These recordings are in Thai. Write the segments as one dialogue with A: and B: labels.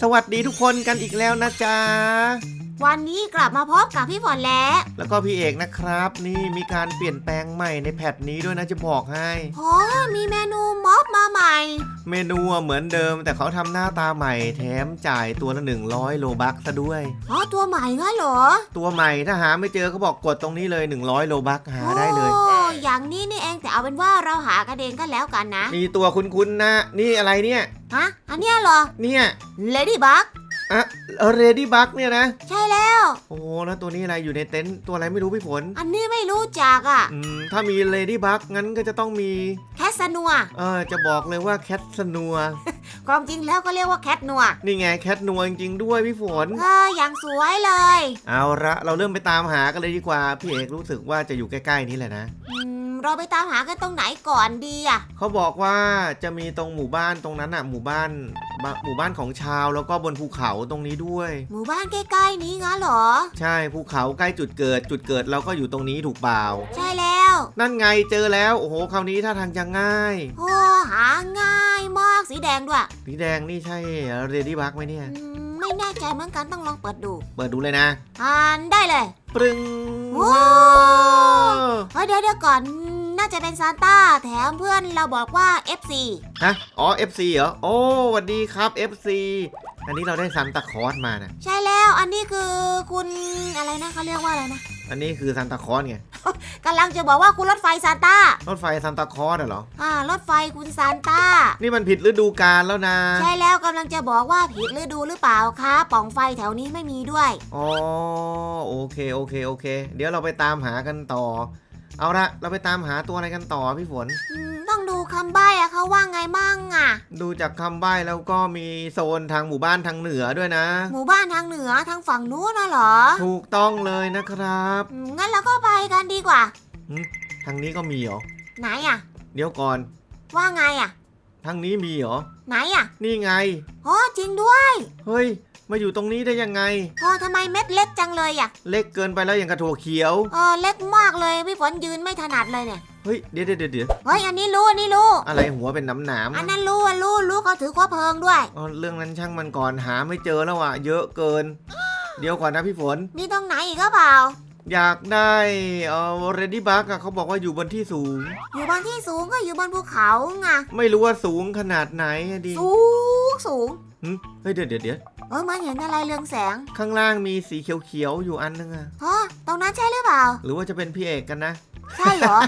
A: สวัสดีทุกคนกันอีกแล้วนะจ๊ะ
B: วันนี้กลับมาพบกับพี่ฝนและ
A: แล้วก็พี่เอกนะครับ นี่มีการเปลี่ยนแปลงใหม่ในแพทนี้ด้วยนะจะบอกให้
B: โอ้มีเมนูม็อบมาใหม่
A: เมนูอะเหมือนเดิม แต่เขาทำหน้าตาใหม่แถมจ่ายตัวละ100โลบักซะด้วย
B: อ๋อตัวใหม่งั้นเหรอ
A: ตัวใหม่ถ้าหาไม่เจอเขาบอกกดตรงนี้เลย 100โลบักหาได้เลย
B: โอ้ อย่างนี้นี่เองแต่เอาเป็นว่าเราหากันเองก็แล้วกันนะ
A: มีตัวคุ้นๆนะ นี่อะไรเนี่ย
B: ฮะ อันเนี้ยเหรอ
A: เนี่ย
B: เลดี้บัก
A: อะเรดี้บักเนี่ยนะ
B: ใช่แล้ว
A: โอ้โหแล้วตัวนี้อะไรอยู่ในเต็นท์ตัวอะไรไม่รู้พี่ฝน
B: อันนี้ไม่รู้จักอะ
A: อืมถ้ามีเลดี้บักงั้นก็จะต้องมี
B: แคสนัว
A: เออจะบอกเลยว่าแคทสนัว
B: ความจริงแล้วก็เรียกว่าแคทนัว
A: นี่ไงแคทนัวจริงๆด้วยพี่ฝน
B: เอออย่างสวยเลย
A: เอาละเราเริ่มไปตามหากันเลยดีกว่า พี่เอกรู้สึกว่าจะอยู่ใกล้ๆนี้แหละนะ
B: อืม เราไปตามหากันตรงไหนก่อนดีอะ
A: เขาบอกว่าจะมีตรงหมู่บ้านตรงนั้นอะ หมู่บ้านบ้านหมู่บ้านของชาวแล้วก็บนภูเขาตรงนี้ด้วย
B: หมู่บ้านใกล้ๆนี้งั้นเหรอ
A: ใช่ภูเขาใกล้จุดเกิด จุดเกิดเราก็อยู่ตรงนี้ถูกเปล่า
B: ใช่แล้ว
A: นั่นไงเจอแล้วโอ้โหคราวนี้ท่าทางจะง่าย
B: โอ้หาง่ายมากสีแดงด้วย
A: สีแดงนี่ใช่เรดี้บักไหมเนี่ย
B: อืมไม่แน่ใจเหมือนกันต้องลองเปิดดู
A: เปิดดูเลยนะ
B: อ่านได้เลย
A: ปรึง
B: ว้าวเฮ้ยเดี๋ยวเดี๋ยวก่อน น่าจะเป็นซานต้า แถมเพื่อนเราบอกว่า FC
A: ฮะ อ๋อ FC เหรอ โอ้สวัสดีครับ FC อันนี้เราได้ซันตาคลอสมานะ
B: ใช่แล้วอันนี้คือคุณอะไรนะเขาเรียกว่าอะไรนะ
A: อันนี้คือซันตาคลอสไง
B: กำลังจะบอกว่าคุณรถไฟซานต้าร
A: ถไฟซันตาคลอสอะเหรอ
B: อ่ารถไฟคุณซานต้า
A: นี่มันผิดฤดูกาลแล้วนะ
B: ใช่แล้วกำลังจะบอกว่าผิดฤดูหรือเปล่าคะป่องไฟแถวนี้ไม่มีด้วย
A: อ๋อ โอเค โอเค โอเค เดี๋ยวเราไปตามหากันต่อ เอาละเราไปตามหาตัวอะไรกันต่อพี่ฝน
B: อืมต้องดูคำใบ้อะเขาว่าไงมั่งอะ
A: ดูจากคำใบ้แล้วก็มีโซนทางหมู่บ้านทางเหนือด้วยนะ
B: หมู่บ้านทางเหนือทางฝั่งนู้นน่ะเหรอ
A: ถูกต้องเลยนะครับ
B: อืมงั้นเราก็ไปกันดีกว่า
A: ทางนี้ก็มีเหรอ
B: ไหนอะ
A: เดี๋ยวก่อน
B: ว่าไงอะ
A: ทางนี้มีเหรอ
B: ไหนอะ
A: นี่ไง
B: อ๋อจริงด้วย
A: เฮ้ย มาอยู่ตรงนี้ได้ยังไง
B: พอทำไมเม็ดเล็กจังเลยอะ
A: เล็กเกินไปแล้วอย่างกระถั่วเขียว
B: เออเล็กมากเลยพี่ฝนยืนไม่ถนัดเลยเนี่ย
A: เฮ้ยเดี๋ยวเดี๋ยวเดี๋ยว
B: เฮ้ยอันนี้รู้อันนี้รู้
A: อะไรหัวเป็นน้ำหนาม
B: อันนั้นรู้อันรู้รู้เขาถือข้อเพลิงด้วย
A: อ๋อเรื่องนั้นช่างมันก่อนหาไม่เจอแล้วอะ เยอะเกิน เดี๋ยวก่อนนะพี่ฝน
B: มีตรงไหนอีกก็เปล่า
A: อยากได้เอ่อเรดี้บักอะเขาบอกว่าอยู่บนที่สูง
B: อยู่บนที่สูงก็อยู่บนภูเขาไง
A: ไม่รู้ว่าสูงขนาดไหนอะดิ
B: สูง สูง
A: หึเฮ้ยเดี๋ยวเดี๋ยวเดี๋ยว
B: เออมันเห็นอะไรเรืองแสง
A: ข้างล่างมีสีเขียวๆอยู่อันนึงอะ
B: ฮะตรงนั้นใช่หรือเปล่า
A: หรือว่าจะเป็นพี่เอกกันนะ
B: ใช่เหรอ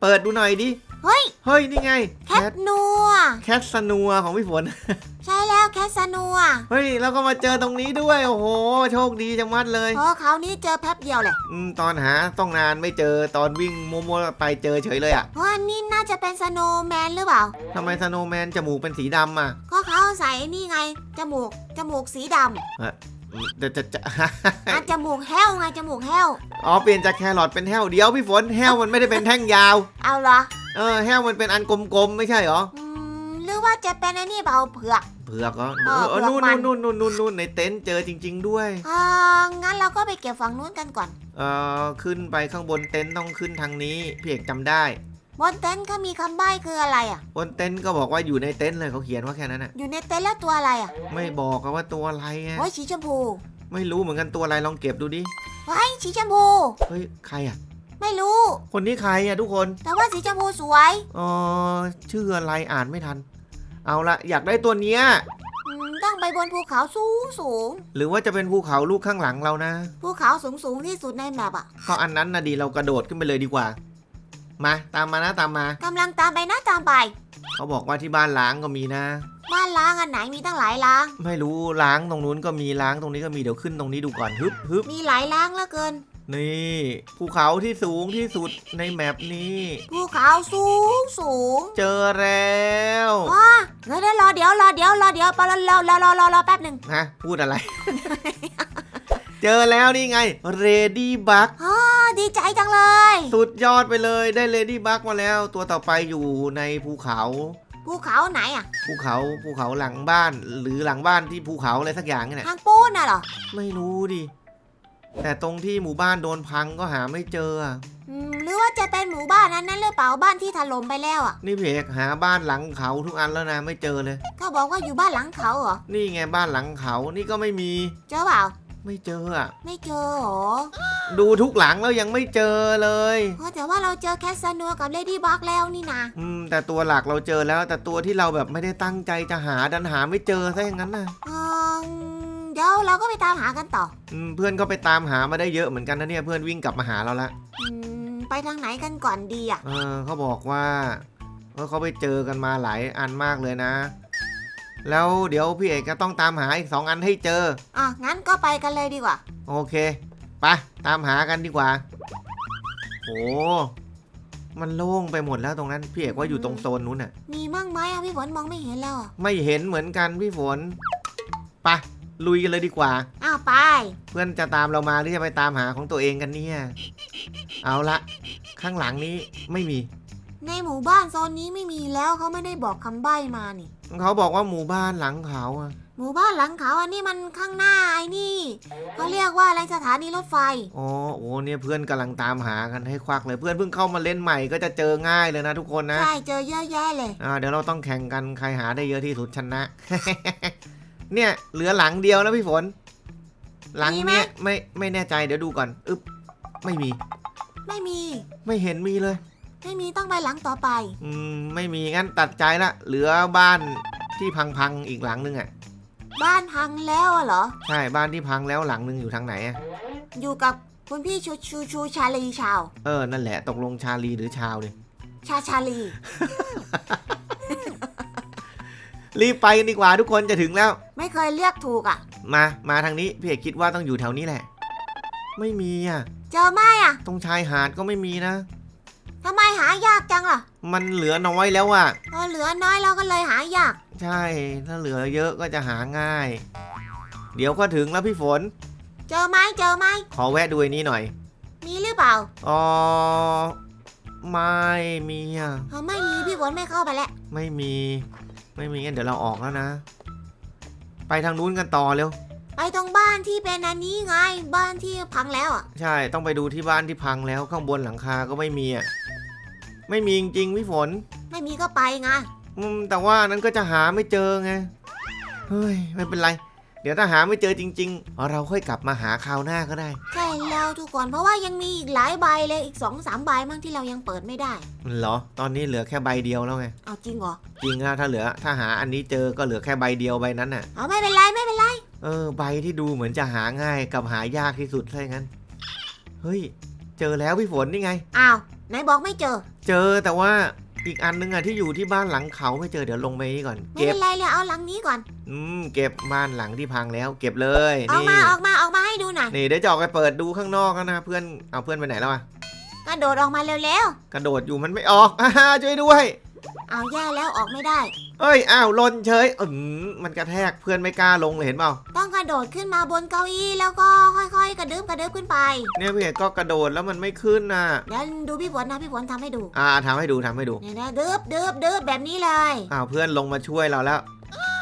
A: เปิดดูหน่อยดิ
B: เฮ้ย
A: เฮ้ย นี่ไง
B: แคทนัว
A: แคทสนัวของพี่ฝน
B: ใช่แล้วแคทสนัว
A: เฮ้ย แล้วก็มาเจอตรงนี้ด้วย โอ้โห โชคดีจังมัดเลย
B: พอคราวนี้เจอแป๊บเดียวเลย
A: อืม ตอนหาต้องนานไม่เจอ ตอนวิ่งมัวๆไปเจอเฉยเลยอะ
B: เพราะอันนี้น่าจะเป็นสโนว์แมนหรือเปล่า
A: ทำไมสโนว์แมนจมูกเป็นสีดำอะ
B: ก็เขาใส่นี่ไง จมูก จมูกสีด
A: อืม จะจะจะำ
B: อะจมูกแห้วไงจมูกแห้ว
A: อ๋อเปลี่ยนจากแครอทเป็นแห้วเดี๋ยวพี่ฝนแห้วมันไม่ได้เป็นแท่งยาว
B: เอาเหรอ
A: เออแห้วมันเป็นอันกลมๆไม่ใช่เหรอ
B: อืมหรือว่าจะเป็นไอ้นี่เปล่าเผือก
A: เผือกเหรอ
B: เออ
A: เออ
B: เผือก
A: นู่น
B: มัน
A: นู่นนู่นนู่นนู่นในเต็นท์เจอจริง ๆ ด้วย
B: อ่างั้นเราก็ไปเก็บฝั่งนู้นกันก่อน
A: เอ่อขึ้นไปข้างบนเต็นท์ต้องขึ้นทางนี้พี่เอกจำได้
B: บนเต็นท์เขามีคำใบ้คืออะไรอะ
A: บนเต็นท์ก็บอกว่าอยู่ในเต็นท์เลยเขาเขียนว่าแค่นั้นน่ะ
B: อยู่ในเต็นท์แล้วตัวอะไรอะ
A: ไม่บอกอะว่าตัวอะไรอะ
B: โอ้ยสีชมพู
A: ไม่รู้เหมือนกันตัวอะไรลองเก็บดูดิ
B: ไว้สีชมพู
A: เฮ้ยใครอะ
B: ไม่รู้
A: คนนี้ใครอะทุกคน
B: แต่ว่าสีชมพูสวย
A: เออชื่ออะไรอ่านไม่ทัน เอาละอยากได้ตัวเนี้ย
B: อืมต้องไปบนภูเขาสูงสูง
A: หรือว่าจะเป็นภูเขาลูกข้างหลังเรานะ
B: ภูเขาสูงสูงที่สุดในแมปอะ
A: ก็อันนั้นนะดีเรากระโดดขึ้นไปเลยดีกว่า มาตามมานะตามมา
B: กำลังตามไปนะตามไป
A: เขาบอกว่าที่บ้านล้างก็มีนะ
B: บ้านล้างอันไหนมีตั้งหลายล้าง
A: ไม่รู้ล้างตรงนู้นก็มีล้างตรงนี้ก็มีเดี๋ยวขึ้นตรงนี้ดูก่อนฮึบฮึบ
B: มีหลายล้างเหลือเกิน
A: นี่ภูเขาที่สูงที่สุดในแมปนี้
B: ภูเขาสูงสูง
A: เจอแล้ว
B: ว้าเดี๋ยวเดี๋ยวรอเดี๋ยวรอเดี๋ยวรอเดี๋ยวรอรอรอรอรอรอรอแป๊บหนึ่ง
A: ฮะพูดอะไร เจอแล้วนี่ไง Ready Bug
B: อ๋อ ดีใจจังเลย
A: สุดยอดไปเลยได้ Lady Bug มาแล้ว ตัวต่อไปอยู่ในภูเขา
B: ภูเขาไหนอะ
A: ภูเขาภูเขาหลังบ้าน หรือหลังบ้านที่ภูเขาอะไรสักอย่างนี่แหละ
B: ทางปูนน่ะเหรอ
A: ไม่รู้ดิ แต่ตรงที่หมู่บ้านโดนพังก็หาไม่เจออะ
B: อืมหรือว่าจะเป็นหมู่บ้านนั้นนั่นหรือเปล่าบ้านที่ถล่มไปแล้วอะ
A: นี่พี่เอกหาบ้านหลังเขาทุกอันแล้วนะไม่เจอเลย
B: เขาบอกว่าอยู่บ้านหลังเขาเหรอ
A: นี่ไงบ้านหลังเขานี่ก็ไม่มี
B: เจอเปล่า
A: ไม่เจออะ
B: ไม่เจอเหรอ
A: ดูทุกหลังแล้วยังไม่เจอเลย
B: เพราะแต่ว่าเราเจอแคสซานัวกับเลดี้บักแล้วนี่นะ
A: อืมแต่ตัวหลักเราเจอแล้ว แต่ตัวที่เราแบบไม่ได้ตั้งใจจะหาดันหาไม่เจอซะอย่างนั้นนะ
B: อืมเดี๋ยวเราก็ไปตามหากันต่อ
A: อืมเพื่อนก็ไปตามหามาได้เยอะเหมือนกันนะเนี่ยเพื่อนวิ่งกลับมาหาเราละ
B: อืมไปทางไหนกันก่อนดีอะ
A: เออเขาบอกว่าเออเขาไปเจอกันมาหลายอันมากเลยนะ แล้วเดี๋ยวพี่เอกก็ต้องตามหาอีกสองอันให้เจอ
B: อะงั้นก็ไปกันเลยดีกว่า
A: โอเคไปตามหากันดีกว่าโอ้มันโล่งไปหมดแล้วตรงนั้น พี่เอกว่าอยู่ตรงโซนนู้นน่ะ
B: มีมั่งไหมอะพี่ฝนมองไม่เห็นแล้วอะ
A: ไม่เห็นเหมือนกันพี่ฝนไปลุยกันเลยดีกว่า
B: อ้าวไป
A: เพื่อนจะตามเรามาหรือจะไปตามหาของตัวเองกันเนี่ย เอาละข้างหลังนี้ไม่มี
B: ในหมู่บ้านโซนนี้ไม่มีแล้วเขาไม่ได้บอกคำใบ้มานี่
A: เขาบอกว่าหมู่บ้านหลังเขาอะ
B: หมู่บ้านหลังเขาอันนี้มันข้างหน้าไอ้นี่เขาเรียกว่าอะไรสถานีรถไฟ
A: อ๋อโอ้เนี่ยเพื่อนกำลังตามหากันให้ควักเลยเพื่อนเพิ่งเข้ามาเล่นใหม่ก็จะเจอง่ายเลยนะทุกคนนะ
B: ใช่เจอเยอะแยะเลย
A: อ่าเดี๋ยวเราต้องแข่งกันใครหาได้เยอะที่สุดชนะ เนี่ยเหลือหลังเดียวนะพี่ฝน หลังเนี้ยไม่ไม่แน่ใจเดี๋ยวดูก่อนอึ๊บไม่มี
B: ไม่มี
A: ไม่เห็นมีเลย
B: ไม่มีต้องไปหลังต่อไป
A: อืมไม่มีงั้นตัดใจละเหลือบ้านที่พังๆอีกหลังนึงอะ
B: บ้านพังแล้วอะเหรอ
A: ใช่บ้านที่พังแล้วหลังนึงอยู่ทางไหนอะ
B: อยู่กับคุณพี่ชูชูชูชาลีชาว
A: เออนั่นแหละตกลงชาลีหรือชาวเนี่ย
B: ชาชาลี
A: รีบไปกันดีกว่าทุกคนจะถึงแล้ว
B: ไม่เคยเรียกถูกอะ
A: มามาทางนี้พี่เอกคิดว่าต้องอยู่แถวนี้แหละ ไม่มีอะ
B: เจอไหมอะ
A: ตรงชายหาดก็ไม่มีนะ
B: ทำไมหายากจังล่ะ
A: มันเหลือน้อยแล้วอะ
B: พอเหลือน้อยเราก็เลยหายาก
A: ใช่ ถ้าเหลือเยอะก็จะหาง่าย เดี๋ยวก็ถึงแล้วพี่ฝน
B: เจอไหมเจอไหม
A: ขอแวะดูไอ้นี้หน่อย
B: มีหรือเปล่า
A: อ๋อไม่มีอะ
B: เออไม่มีพี่ฝนไม่เข้าไปแล้ว
A: ไม่มี ไม่มีงั้นเดี๋ยวเราออกแล้วนะ ไปทางนู้นกันต่อเร็ว
B: ไปตรงบ้านที่เป็นอันนี้ไงบ้านที่พังแล้วอะ
A: ใช่ ต้องไปดูที่บ้านที่พังแล้วข้างบนหลังคาก็ไม่มีอะ ไม่มีจริงๆพี่ฝน
B: ไม่มีก็ไปไง
A: อืมแต่ว่านั้นก็จะหาไม่เจอไง เฮ้ย ไม่เป็นไร เดี๋ยวถ้าหาไม่เจอจริง ๆ เราค่อยกลับมาหาคราวหน้าก็ได้
B: ใช่แล้วทุกคนเพราะว่ายังมีอีกหลายใบเลยอีกสองสามใบมั่งที่เรายังเปิดไม่ได้
A: เหรอ ตอนนี้เหลือแค่ใบเดียวแล้วไง
B: เอาจริงเหรอ
A: จริงนะถ้าเหลือ ถ้าหาอันนี้เจอก็เหลือแค่ใบเดียวใบนั้นน่ะ
B: เอาไม่เป็นไรไม่เป็นไร
A: เออ ใบที่ดูเหมือนจะหาง่ายกับหายากที่สุดใช่งั้น เฮ้ย เจอแล้วพี่ฝนนี่ไง
B: อ้าว ไหนบอกไม่เจอ
A: เจอแต่ว่าอีกอันนึงอะที่อยู่ที่บ้านหลังเขาไม่เจอเดี๋ยวลงไปนี่ก่อน
B: ไม่
A: เก็
B: เป็
A: บ
B: นไรเลยเอาหลังนี้ก่อน
A: อืมเก็บบ้านหลังที่พังแล้ว เก็บเลย
B: ออก
A: นี่
B: มาออกมาออกมาให้ดูหน่อย
A: นี่เดี๋ยวจะออกไปเปิดดูข้างนอกแล้วนะเพื่อนเอาเพื่อนไปไหนแล้วอะ
B: กระโดดออกมาเร็ว
A: กระโดดอยู่มันไม่ออกอ่าช่วยด้วย
B: ๆ เอาแย่แล้วออกไม่ได้
A: เอ้ย อ้าวหล่นเฉยอืมมันกระแทกเพื่อนไม่กล้าลงเลยเห็นเปล่า
B: ต้องกระโดดขึ้นมาบนเก้าอี้แล้วก็ค่อยๆ กระดึบกระดึบขึ้นไป
A: เนี่ยพี่เอกก็กระโดดแล้วมันไม่ขึ้นน่ะ
B: เดี๋ยวดูพี่ฝนนะพี่ฝนทำให้ดู
A: อ่าทำให้ดูทำให้ดู
B: เนี่ยนะดึบดึบดึบแบบนี้เลย
A: อ้าวเพื่อนลงมาช่วยเราแล้ว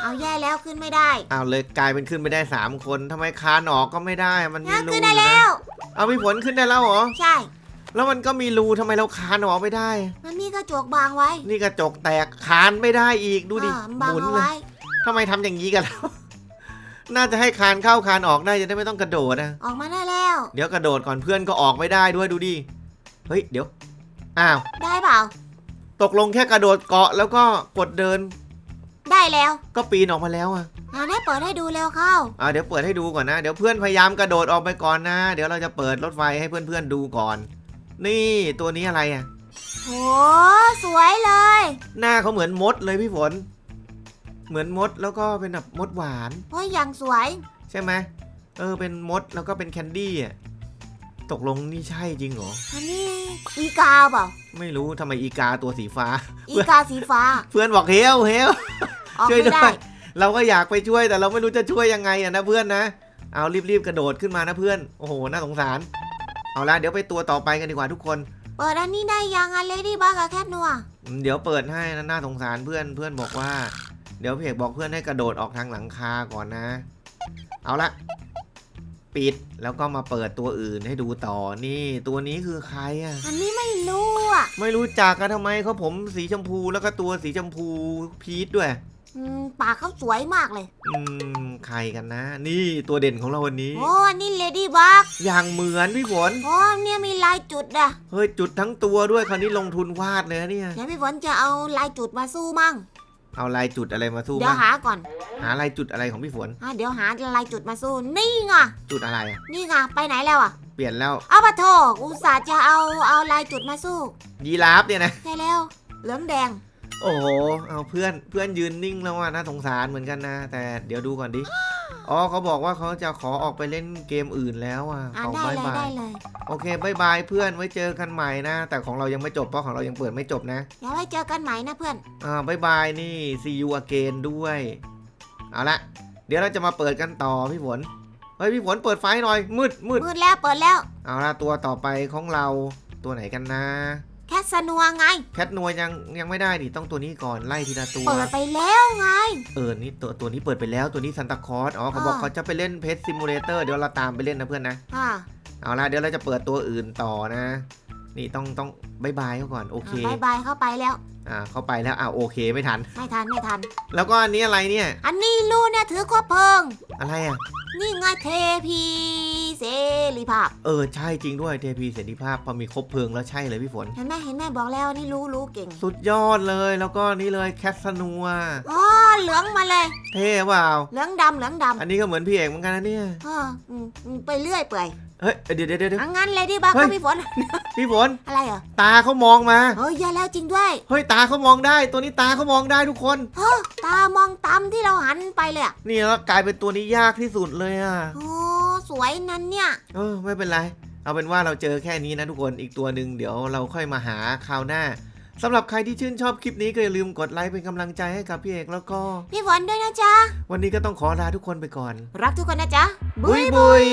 B: เอาแย่แล้วขึ้นไม่ได้
A: อ้าวเลยกลายเป็นขึ้นไปได้สามคนทำไมคานออกก็ไม่ได้ มันมี
B: นะ
A: รู
B: ขึ้นได้
A: อยู่
B: แล้
A: นะ
B: ว
A: เอาพี่ฝนขึ้นได้แล้วเหรอ
B: ใช่
A: แล้วมันก็มีรูทำไมเราคานออกไม่ได้
B: มันมีกระจกบางไว้
A: นี่กระจกแตกคานไม่ได้อีกดูดิ
B: อ่า
A: ห
B: บาง
A: มุน
B: เอา
A: เลย
B: ไว้
A: ทำไมทำอย่างนี้กันแล้วน่าจะให้คานเข้าคานออกได้จะได้ไม่ต้องกระโดดนะ
B: ออกมาได้แล้ว
A: เดี๋ยวกระโดดก่อนเพื่อนก็ออกไม่ได้ด้วยดูดิเฮ้ยเดี๋ยวอ้าว
B: ได้เปล่า
A: ตกลงแค่กระโดดเกาะแล้วก็กดเดิน
B: ได้แล้ว
A: ก็ปีนออกมาแล้วอะ
B: เอาได้เปิดให้ดูเร็วเข้า
A: อ่าเดี๋ยวเปิดให้ดูก่อนนะ เดี๋ยวเพื่อนพยายามกระโดดออกไปก่อนนะ เดี๋ยวเราจะเปิดรถไฟให้เพื่อนๆดูก่อน นี่ตัวนี้อะไรอะ
B: โหสวยเลย
A: หน้าเขาเหมือนมดเลยพี่ฝน เหมือนมดแล้วก็เป็นแบบมดหวาน
B: เฮ้ยอย่างสวย
A: ใช่ไหมเออเป็นมดแล้วก็เป็นแคนดี้อะตกลงนี่ใช่จริงเหรอ
B: อันนี้อีกาเปล่า
A: ไม่รู้ทำไมอีกาตัวสีฟ้า
B: อีกาสีฟ้า
A: เพื่อนบอกเฮลเฮล
B: ออก
A: ช่วย
B: ไม่
A: ด้ว
B: ได้
A: ยเราก็อยากไปช่วยแต่เราไม่รู้จะช่วยยังไงอะนะเพื่อนนะ เอารีบๆกระโดดขึ้นมานะเพื่อน โอ้โห น่าสงสาร เอาละเดี๋ยวไปตัวต่อไปกันดีกว่าทุกคน
B: เปิดอันนี้ได้ยังอันเลดี้บักกับแคทนัว
A: อืมเดี๋ยวเปิดให้นะน่าสงสารเพื่อนเพื่อนบอกว่า เดี๋ยวเพจบอกเพื่อนให้กระโดดออกทางหลังคาก่อนนะ เอาละ ปิดแล้วก็มาเปิดตัวอื่นให้ดูต่อนี่ตัวนี้คือใครอะ
B: อันนี้ไม่รู้อะ
A: ไม่รู้จักกันทำไมเขาผมสีชมพูแล้วก็ตัวสีชมพูพีชด้วย
B: อืมปากเขาสวยมากเลย
A: อืมใครกันนะ นี่ตัวเด่นของเราวันนี้
B: โอ้อันนี่เลดี้บัก
A: อย่างเหมือนพี่ฝน
B: โอ้เนี่ยมีลายจุดอะ
A: เฮ้ยจุดทั้งตัวด้วยคราวนี้ลงทุนวาดเลยนะเนี่ย
B: เดี๋ยวพี่ฝนจะเอาลายจุดมาสู้มั่ง
A: เอาลายจุดอะไรมาสู้
B: เดี๋ยว
A: บ้าง
B: หาก่อน
A: หาลายจุดอะไรของพี่ฝน
B: อะเดี๋ยวหาลายจุดมาสู้ นี่ไง
A: จุดอะไรอะ
B: นี่ไงไปไหนแล้วอะ
A: เปลี่ยนแล้ว
B: เอาปะโถอุตส่าห์จะเอาเอาลายจุดมาสู้
A: ยีราฟเนี่ยนะ
B: ใช่แล้ว เหลืองแดง
A: โอ้โห เอาเพื่อนเพื่อนยืนนิ่งแล้วอะน่าสงสารเหมือนกันนะ แต่เดี๋ยวดูก่อนดิ อ๋อเขาบอกว่าเขาจะขอออกไปเล่นเกมอื่นแล้วอะ
B: อะ
A: เอา
B: ได้
A: บาย
B: เลย
A: บา
B: ได้
A: ย
B: เลย
A: โอเคบายบายเพื่อนไว้เจอกันใหม่นะ แต่ของเรายังไม่จบเพราะของเรายังเปิดไม่จบนะ
B: เดี๋ยวไว้เจอกันใหม่นะเพื่อน
A: อ่าบายบายนี่ see you again ด้วยเอาละเดี๋ยวเราจะมาเปิดกันต่อพี่ฝนเฮ้ยพี่ฝนเปิดไฟหน่อยมืดมืด
B: มืดแล้วเปิดแล้ว
A: เอาละตัวต่อไปของเราตัวไหนกันนะ
B: แคสนัวไง
A: แคทนัวยังยังไม่ได้ดิต้องตัวนี้ก่อนไล่ทีละตัว
B: เปิดไปแล้วไง
A: เออนี่ตัวตัวนี้เปิดไปแล้วตัวนี้ซันตาคลอสอ๋อเขาบอก
B: อ่า
A: เขาจะไปเล่นเพ t ซิมูเลเตอร์เดี๋ยวเราตามไปเล่นนะเพื่อนนะ
B: อ่า
A: เอาละเดี๋ยวเราจะเปิดตัวอื่นต่อนะ นี่ต้องต้องบายบายเขาก่อนโอเค
B: บายบายเข้าไปแล้ว
A: อ่าเข้าไปแล้วอ่าโอเคไม่ทัน
B: ไม่ทันไม่ทัน
A: แล้วก็อันนี้อะไรเนี่ย
B: อันนี้ลูกเนี่ยถือคบเพลิง
A: อะไรอะ
B: นี่ไงเทพี เสรีภาพ
A: เออใช่จริงด้วยเทพีเสรีภาพพอมีครบเพลิงแล้วใช่เลยพี่ฝน
B: เห็นไหมเห็นไหมบอกแล้วนี่รู้รู้เก่ง
A: สุดยอดเลยแล้วก็นี่เลยแคสนัว
B: อ๋อเหลืองมาเลย
A: เท่เปล่า
B: เหลืองดำเหลืองด
A: อันนี้ก็เหมือนพี่เอกเหมือนกันนะเนี่ยำ
B: อ่าอืมอืมไปเรื่อยเปื่อย
A: เฮ้ยเดี๋ยวเดี๋ยวเดี๋ยวเดี๋ยว
B: อังั้นเลยดิบัก
A: เฮ้ย
B: ก็มีฝน
A: พี่ฝน
B: อะไรเหรอ
A: ตาเขามองมา
B: เฮ้ยอย่าแล้วจริงด้วย
A: เฮ้ยตาเขามองได้ ตัวนี้ตาเขามองได้ทุกคน
B: เฮ้อตามองตามที่เราหันไปเลยอะ
A: นี่แล้วกลายเป็นตัวนี้ยากที่สุดเลยอะ
B: โอ้สวยนั้นเนี่ย
A: เออไม่เป็นไร เอาเป็นว่าเราเจอแค่นี้นะทุกคนอีกตัวหนึ่งเดี๋ยวเราค่อยมาหาคราวหน้าสำหรับใครที่ชื่นชอบคลิปนี้ก็อย่าลืมกดไลค์เป็นกำลังใจให้กับพี่เอกแล้วก็
B: พี่ฝนด้วยนะจ๊ะ
A: วันนี้ก็ต้องขอลาทุกคนไปก่อน
B: รักทุกคนนะจ๊ะ
A: บุยบุย